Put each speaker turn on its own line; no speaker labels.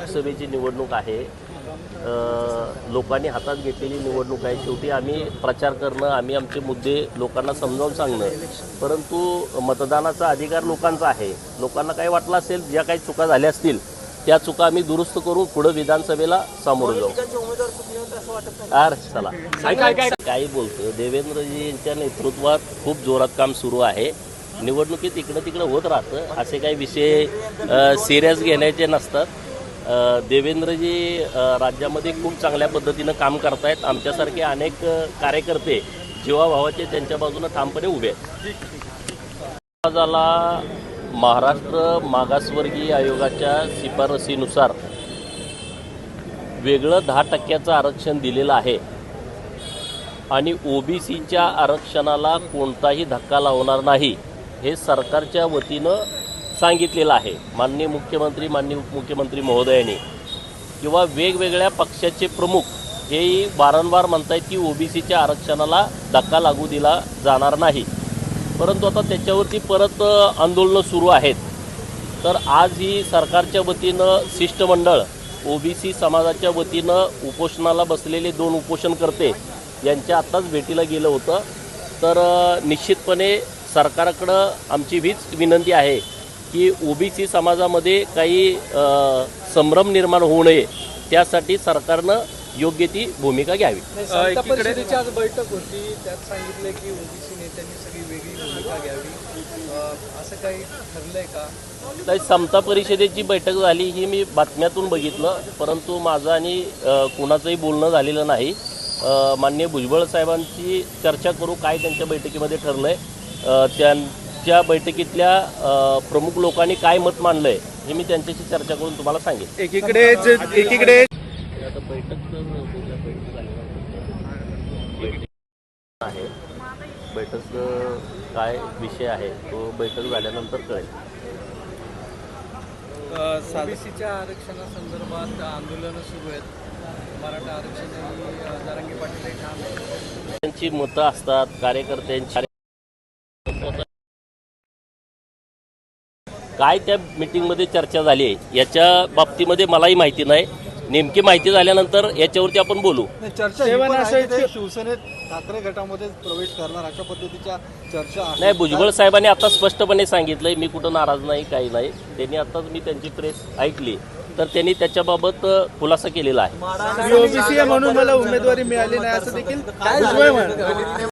लोकसभेची निवडणूक आहे. लोकांनी हातात घेतलेली निवडणूक आहे. शेवटी आम्ही प्रचार करणं आम्ही आमचे मुद्दे लोकांना समजावून सांगणं. परंतु मतदानाचा अधिकार लोकांचा आहे. लोकांना काही वाटलं असेल ज्या काही चुका झाल्या असतील त्या चुका आम्ही दुरुस्त करून पुढे विधानसभेला सामोरं जाऊ. अरे चला. काही बोलतो देवेंद्रजी यांच्या नेतृत्वात खूप जोरात काम सुरू आहे. निवडणुकीत इकडं तिकडं होत राहतं. असे काही विषय सिरियस घेण्याचे नसतात. देवेंद्रजी राज्यामध्ये खूप चांगल्या पद्धतीनं काम करतायत. आमच्यासारखे अनेक कार्यकर्ते जीवाभावाचे त्यांच्या बाजूनं ठामपणे उभे आहेत. समाजाला महाराष्ट्र मागासवर्गीय आयोगाच्या शिफारसीनुसार वेगळं दहा टक्क्याचं आरक्षण दिलेलं आहे. आणि ओबीसीच्या आरक्षणाला कोणताही धक्का लावणार नाही हे सरकारच्या वतीनं सांगितलेलं आहे. माननीय मुख्यमंत्री माननीय उपमुख्यमंत्री महोदयांनी. किंवा वेगवेगळ्या पक्षाचे प्रमुख हेही वारंवार म्हणतायत की ओबीसीच्या आरक्षणाला धक्का लागू दिला जाणार नाही. परंतु आता त्याच्यावरती परत आंदोलनं सुरू आहेत. तर आज ही सरकारच्या वतीनं शिष्टमंडळ ओबीसी समाजाच्या वतीनं उपोषणाला बसलेले दोन उपोषणकर्ते यांच्या आत्ताच भेटीला गेलं होतं. तर निश्चितपणे सरकारकडं आमची हीच विनंती आहे. की ओबीसी समाजामध्ये काही संभ्रम निर्माण होऊ नये त्यासाठी सरकारनं योग्य ती भूमिका घ्यावी.
परिषदेची आज बैठक होती त्यात सांगितले की ओबीसी नेत्यांनी सगळी वेगळी भूमिका घ्यावी. असं काही ठरलंय का?
तर समता परिषदेची बैठक झाली ही मी बातम्यातून बघितलं परंतु माझं आणि कुणाचंही बोलणं झालेलं नाही. अ, माननीय भुजबळ साहेबांची चर्चा करू काय त्यांच्या बैठकीमध्ये ठरलं आहे त्यांच्या बैठकीतल्या अ, प्रमुख लोकांनी काय मत मांडलं आहे हे मी त्यांच्याशी चर्चा करून तुम्हाला सांगेन.
एकीकडे एकीकडे
आता बैठक तर उद्या बैठक झाल्यानंतर आहे बैठक काय विषय आहे तो बैठक झाल्यानंतर कळेल.
ओबीसीच्या आरक्षणासंदर्भात आंदोलनं सुरू आहेत. मराठा आरक्षण आणि जारांगी पाटील हे ठाम आहेत.
त्यांची मतं असतात कार्यकर्त्यांची काय त्या मीटिंगमध्ये चर्चा झाली आहे याच्या बाबतीमध्ये मलाही माहिती नाही. नेमकी माहिती झाल्यानंतर याच्यावरती आपण बोलू.
चर्चा ही पण आहे की ते शिवसेनेत ठाकरे गटामध्ये प्रवेश करणार अशा पद्धतीच्या चर्चा आहेत.
नाही भुजबळ साहेबांनी आता स्पष्टपणे सांगितलंय मी कुठं नाराज नाही काही नाही. त्यांनी आताच मी त्यांची प्रेस ऐकली तर त्यांनी त्याच्याबाबत अ, खुलासा केलेला आहे.
मी ओबीसी आहे म्हणून मला उमेदवारी मिळाली नाही असं देखील भुजबळ म्हणाले